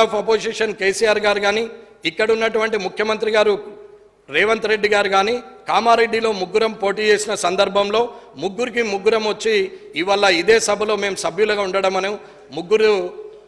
Of opposition KCR గారు కానీ ఇక్కడ ఉన్నటువంటి ముఖ్యమంత్రి గారు రేవంత్ రెడ్డి గారు కానీ కామారెడ్డిలో ముగ్గురం పోటీ చేసిన సందర్భంలో ముగ్గురికి ముగ్గురం వచ్చి ఇవాళ ఇదే సభలో మేము సభ్యులుగా ఉండడం అని ముగ్గురు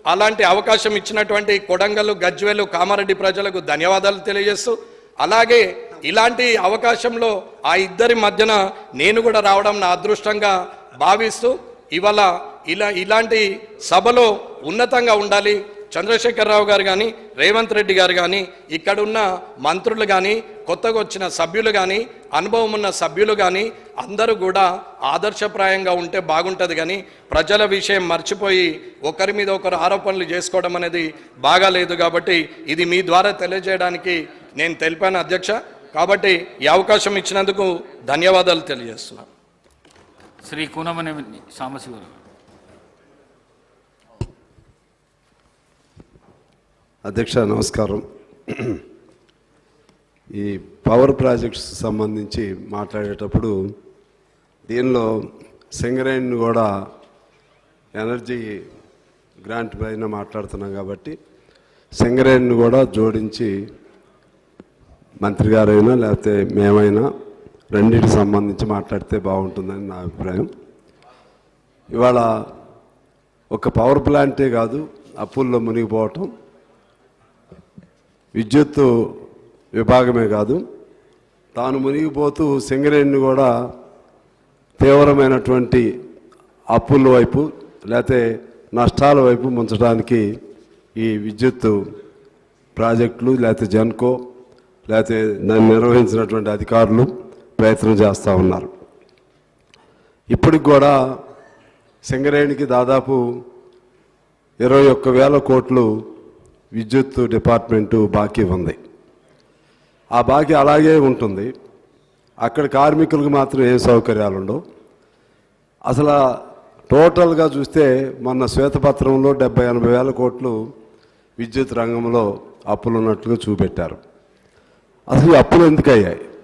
అలాంటి అవకాశం ఇచ్చినటువంటి కొడంగల్ గజ్వేలు కామారెడ్డి ప్రజలకు ధన్యవాదాలు తెలియజేస్తూ అలాగే ఇలాంటి అవకాశంలో ఆ ఇద్దరి మధ్యన నేను కూడా రావడం నా అదృష్టంగా భావిస్తూ ఇవాళ ఇలా ఇలాంటి సభలో ఉన్నతంగా ఉండాలి చంద్రశేఖరరావు గారు కానీ రేవంత్ రెడ్డి గారు కానీ ఇక్కడున్న మంత్రులు కానీ కొత్తగా వచ్చిన సభ్యులు కానీ అనుభవం ఉన్న సభ్యులు కానీ అందరూ కూడా ఆదర్శప్రాయంగా ఉంటే బాగుంటుంది కానీ ప్రజల విషయం మర్చిపోయి ఒకరి మీద ఒకరు ఆరోపణలు చేసుకోవడం అనేది బాగాలేదు కాబట్టి ఇది మీ ద్వారా తెలియజేయడానికి నేను తెలిపాను అధ్యక్ష. కాబట్టి ఈ అవకాశం ఇచ్చినందుకు ధన్యవాదాలు తెలియజేస్తున్నాను. శ్రీ కూనమనే సాంబశివరావు. అధ్యక్ష నమస్కారం. ఈ పవర్ ప్రాజెక్ట్స్ సంబంధించి మాట్లాడేటప్పుడు దీనిలో సింగరేణిని కూడా ఎనర్జీ గ్రాంట్ పైన మాట్లాడుతున్నాం కాబట్టి సింగరేణిని కూడా జోడించి మంత్రి గారైనా లేకపోతే మేమైనా రెండింటికి సంబంధించి మాట్లాడితే బాగుంటుందని నా అభిప్రాయం. ఇవాళ ఒక పవర్ ప్లాంటే కాదు అప్పుల్లో మునిగిపోవటం. విద్యుత్తు విభాగమే కాదు తాను మునిగిపోతూ సింగరేణిని కూడా తీవ్రమైనటువంటి అప్పుల వైపు లేకపోతే నష్టాల వైపు ముంచడానికి ఈ విద్యుత్తు ప్రాజెక్టులు లేకపోతే జన్కో లేకపోతే దాన్ని నిర్వహించినటువంటి అధికారులు ప్రయత్నం చేస్తూ ఉన్నారు. ఇప్పటికి కూడా సింగరేణికి దాదాపు ఇరవై ఒక్క వేల కోట్లు విద్యుత్ డిపార్ట్మెంటు బాకీ ఉంది. ఆ బాకీ అలాగే ఉంటుంది. అక్కడ కార్మికులకు మాత్రం ఏం సౌకర్యాలు ఉండవు అసలు టోటల్గా చూస్తే మొన్న శ్వేతపత్రంలో డెబ్బై ఎనభై వేల కోట్లు విద్యుత్ రంగంలో అప్పులు ఉన్నట్లుగా చూపెట్టారు. అసలు అప్పులు ఎందుకు అయ్యాయి